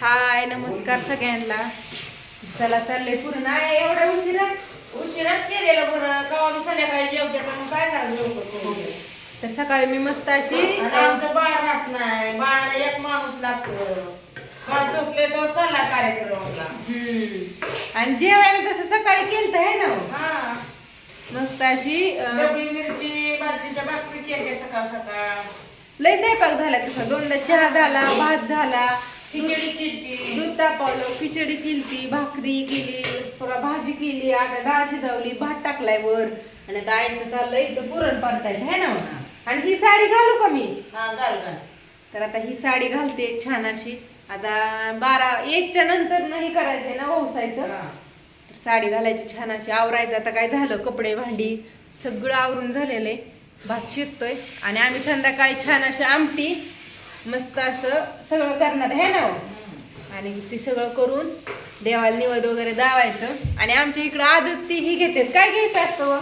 हाय नमस्कार सगळ्यांना. चला चाललंय पूर्ण. आहे एवढा उशिरा उशिराच केलेलं बरं. मी संध्याकाळी जेवते तर मग काय करायचं लवकर करून? तर सकाळी मी मस्त अशी आणि आमचं बाळ राहत नाही. बाळाला एक माणूस लागतं. बाळ झोपले तर चालला कार्यक्रमाला. हम्म. आणि जेवायला तसं सकाळी केलं आहे ना? हो. हा मस्त अशी अं, डबळी मिरची बाजरीच्या भाकरी केली सकाळ सकाळ. लय स्वयंपाक झाला तसा. दोनदा चहा झाला भात झाला. खिचडी केली दूध तापवलं खिचडी केली भाकरी केली थोडा भाजी केली आता डाळ शिजवली भात टाकलाय वर. आणि आता आईचं चाललंय इथं पुरण परतायचं आहे ना. आणि ही साडी घालू का मी? हा घाल घाल. तर आता ही साडी घालते छान अशी. आता बारा एकच्या नंतर नाही करायचंय ना ओसायचं हा. तर साडी घालायची छान अशी. आवरायचं आता काय झालं? कपडे भांडी सगळं आवरून झालेलं आहे. भात शिजतोय. आणि आम्ही संध्याकाळी छान अशी आमटी मस्त असं सगळं करणार आहे ना हो? आणि ते सगळं करून देवाला निवद वगैरे दावायचं. आणि आमच्या इकडं आजच ती ही घेतात. काय घ्यायचं असतं व?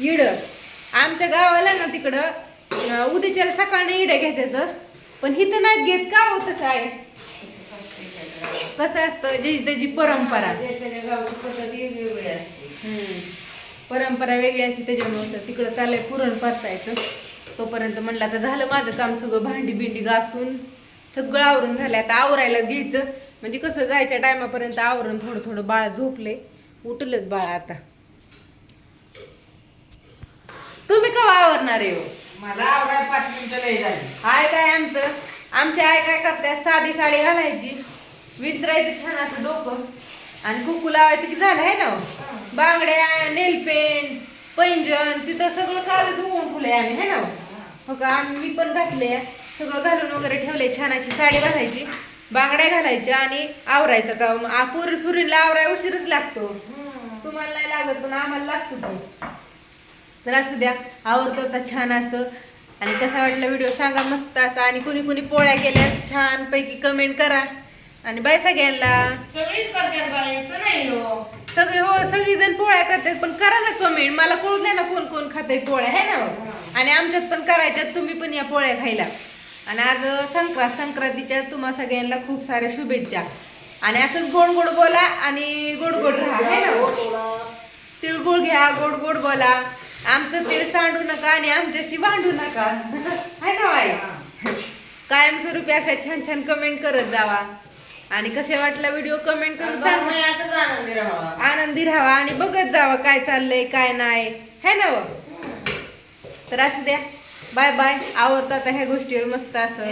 इड. आमच्या गावाला ना तिकडं उद्याच्या सकाळनं इडे घेतात पण हिथं नाही घेत. का हो तसं आहे. कसं असतं? ज्याची त्याची परंपरा. जे. परंपरा वेगळी असते त्याच्यामुळे तिकडं चाललंय पुरण परतायचं. तोपर्यंत म्हणलं आता झालं माझं काम सगळं भांडी बिंडी घासून सगळं आवरून झालं आता आवरायला घ्यायचं. म्हणजे कसं जायच्या टायमापर्यंत आवरून थोडं थोडं बाळ झोपले उठलंच बाळ आता. तुम्ही कवा आवरणार आहे हो? मला आवडाय पाच मिनिटं लय झाली. आय काय आमचं? आमची आय काय करतात साधी साडी घालायची. विंचरायचं छान असं डोकं. आणि कुकू लावायचं की झालं आहे ना हो? बांगड्या नेलपेंट पैंजण तिथं सगळं काल धुवून फुले आम्ही है ना हो? हो का मी पण घातले सगळं घालून वगैरे ठेवले छान अशी साडी घालायची बांगड्या घालायच्या आणि आवरायचं. का आपूर सुरीला आवराय उशीरच लागतो. तुम्हाला नाही लागत पण आम्हाला लागतो तो. तर असू द्या आवडतो आता छान असं. आणि कसा वाटला व्हिडिओ सांगा मस्त असा. आणि कुणी कुणी पोळ्या केल्या छान पैकी कमेंट करा. आणि बाय सगळ्यांना. सगळीच करतात बाई असं नाही हो. सगळे हो सगळीजण पोळ्या करतात पण करा ना कमेंट. मला कळून द्या ना कोण कोण खाते पोळ्या है ना हो? आणि आमच्यात पण करायच्यात तुम्ही पण या पोळ्या खायला. आणि आज संक्रांत संक्रांतीच्या तुम्हा सगळ्यांना खूप साऱ्या शुभेच्छा. आणि असंच गोड गोड बोला आणि गोड गोड राहा है ना हो? तिळगुळ घ्या गोड गोड बोला. आमचं तीळ सांडू नका आणि आमच्याशी भांडू नका. हाय ना बाई? कायमस्वरूपी अशा छान छान कमेंट करत जावा. आणि कसे वाटला व्हिडिओ कमेंट करून सांगा. नाही. आनंदी राहावा आणि बघत जावा काय चाललंय काय नाही. है ना व? तर असू द्या. Bye bye. आवडतात ह्या गोष्टीवर मस्त असं.